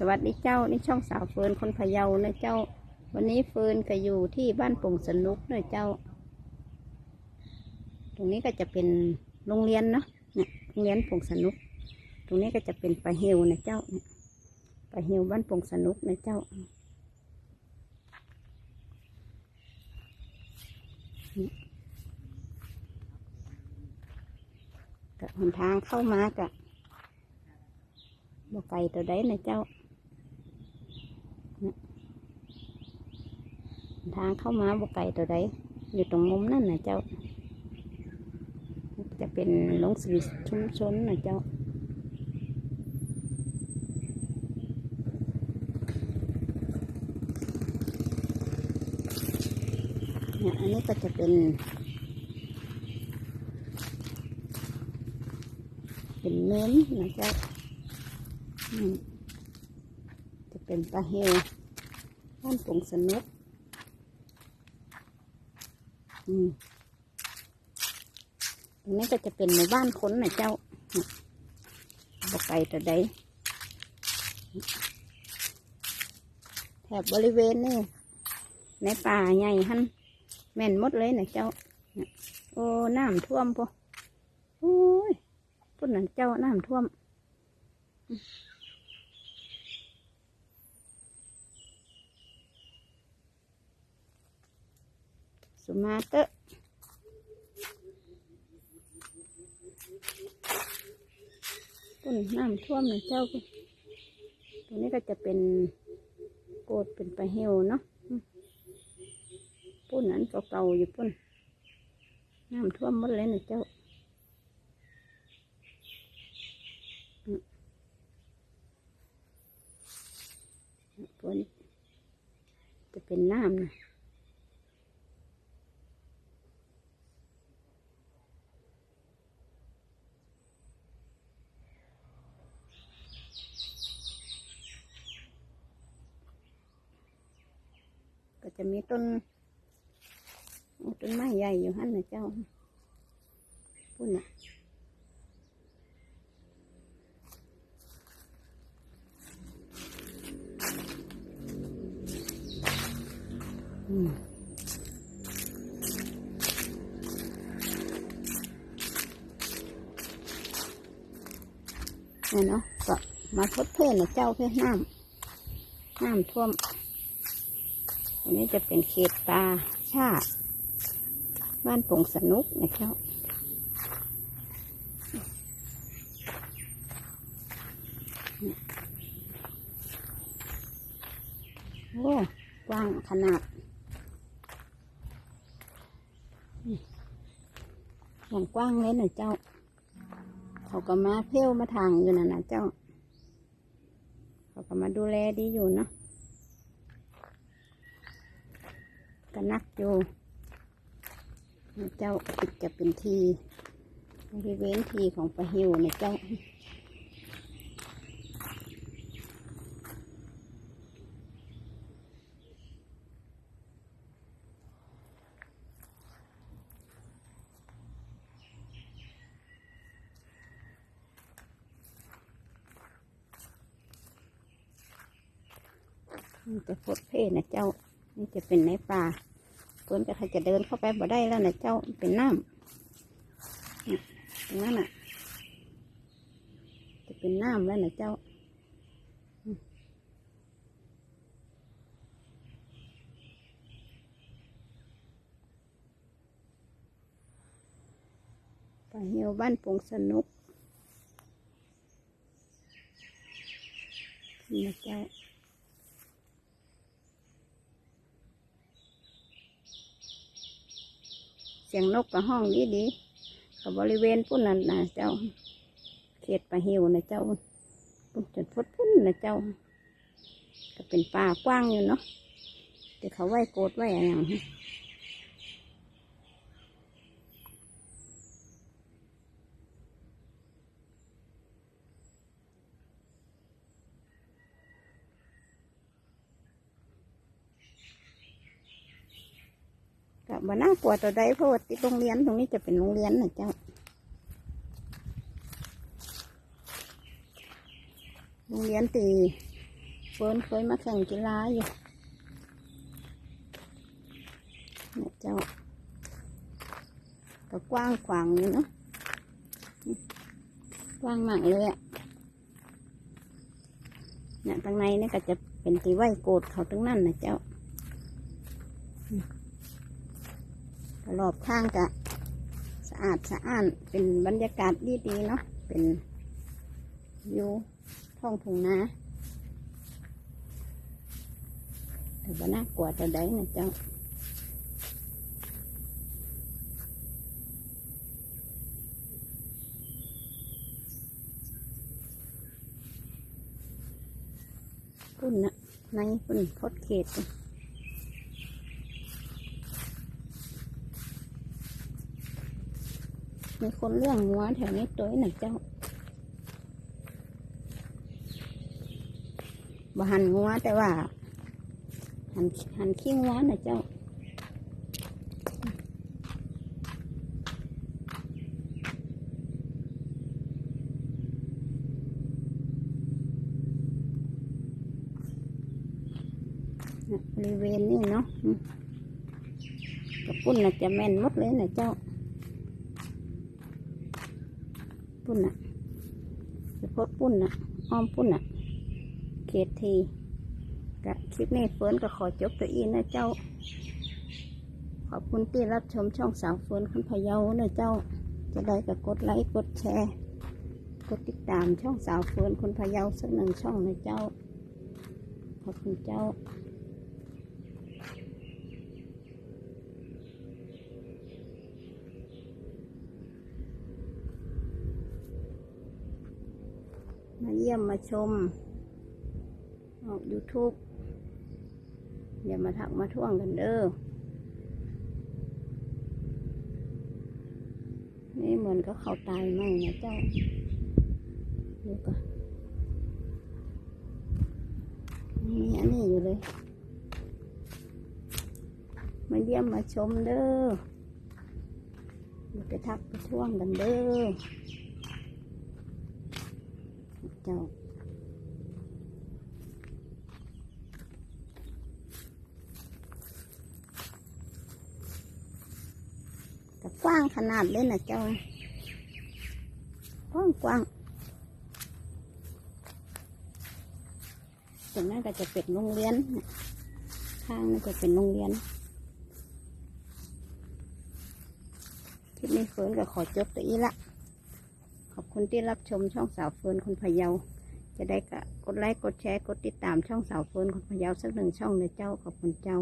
สวัสดีเจ้านี่ช่องสาวเฟิร์นคนพะเยานะเจ้า วันนี้เฟิร์นก็อยู่ที่บ้านป่งสนุกนะเจ้า ตรงนี้ก็จะเป็นโรงเรียนเนาะเนี่ยโรงเรียนป่งสนุก ตรงนี้ก็จะเป็นปลาเฮวนะเจ้าปลาเฮวบ้านป่งสนุกนะเจ้าเนี่หนทางเข้ามากะบ่ไกลตัวใดนะเจ้า ทางเข้ามาบกไก่ตัวใดอยู่ตรงมุมนั่นนะเจ้า จะเป็นหลงสีชุมชนนะเจ้าเนี่ยอันนี้ก็จะเป็น เป็นเนื้อนะเจ้าอืม เป็นปลาเฮวบ้านปงสนุกอืมตรงนี้ก็จะเป็นหมู่บ้านคนนะเจ้าบอกไปแต่ใดแถบบริเวณนี่ในป่าใหญ่หันแม่นมดเลยนะเจ้า โอ้ น้ำท่วมปะโอ้ยพุ่นนั่นเจ้า น้ำท่วม สุมาเตอะต้นน้ำท่วมนะเจ้าตรงนี้ก็จะเป็นโกดเป็นปลาเฮวเนาะปุ่นนั้นเก่าๆอยู่ปุ่นน้ำท่วมหมดเลยนะเจ้าปุ่นจะเป็นน้ำนะ จะมีต้นต้นไม้ใหญ่อยู่หันนะเจ้าพุ่นน่ะอืมเนาะก็มาทดเพื่อนนะเจ้าเพื่อน้ำน้ำท่วม อันนี้จะเป็นเขตตาชาติ บ้านปงสนุกนะครับโอ้กว้างขนาดอย่างกว้างเลยนะเจ้า เขาก็มาเที่ยวมาทางอยู่นะนะเจ้า เขาก็มาดูแลดีอยู่เนาะ ก็นักอยู่เจ้าปิดจะเป็นทีบริเวณทีของปลาหิวนะเจ้าจะพดเพ่นะเจ้า นี่จะเป็นในป่าเพื่อนก็ถ้าจะเดินเข้าไปบ่ได้แล้วนะเจ้าเป็นน้ำนี่ยตรงนั้นอะ จะเป็นน้ำแล้วนะเจ้าอืมไปเหี่ยวบ้านปงสนุกนะเจ้า เสียงนกกับห้องดีดีๆกับบริเวณพุ่นนั่นนะเจ้าเขตปลาหิวนะเจ้าพุ่นจนพุดพุ่นนะเจ้า ก็เป็นป่ากว้างอยู่เนาะแต่เขาไหว้โกดไหว้อะไรอย่างนี้ กับบน่ากลัวตัวใดเพราะว่าติดโรงเรียนตรงนี้จะเป็นโรงเรียนนะเจ้าโรงเรียนตีเฟิร์นเคยมาแข่งกีฬาอยู่เนี่ยเจ้าก็กว้างขวางอยู่เนาะกว้างมากเลยอะ่ะเนี่ยตรงในนี่ก็จะเป็นตีไหวโกดเขาตรงนั้นนะเจ้าอืมก็ รอบข้างกะสะอาดสะอ้านเป็นบรรยากาศดีๆเนาะเป็นวิวท้องทุ่งนาแต่บ่น่ากลัวจะได้นะเจ้าปุ่นนะในปุ่นพดเขตน่ะ มีคนเรื่องงัวแถวนี้ตัวหนึ่งเจ้าบ่หันงัวแต่ว่าหันหันขี้งัวนะเจ้านี่ยบริเวณนี้เนาะกระปุ้นน่ะจะแม่นมดเลยนะเจ้า ปุ้นน่ะจะพดปุ้นน่ะอ้อมปุ้นน่ะ เขตทีกะคลิปนี้เฟิร์นก็ขอจบตัวอีนะเจ้า ขอบคุณที่รับชมช่องสาวเฟิร์นคนพะเยานะเจ้า จะได้ก็กดไลค์กดแชร์กดติดตามช่องสาวเฟิร์นคนพะเยาสักหนึ่งช่องนะเจ้า ขอบคุณเจ้า ยี่ยมมาชมออกยูทูบอย่ามาทักมาท่วงกันเด้อ นี่เหมือนก็เขาตายไหมนะเจ้า ดูก่อนมีอันนี้อยู่เลย มาเยี่ยมมาชมเด้ออย่าไปทักไปท่วงกันเด้อ เจ้าแต่กว้างขนาดเลยนะเจ้ากว้างกว้างตรงนั้นก็จะเป็นโรงเรียนข้างนั้นก็เป็นโรงเรียนคลิปนี้เฟิร์นก็ขอจบตัวอีละ อบคุณที่รับชมช่องสาวเฟิร์นคนพะเยา จะได้กดไลค์กดแชร์กดติดตามช่องสาวเฟิร์นคนพะเยาสักหนึ่งช่องนะเจ้าขอบคุณเจ้า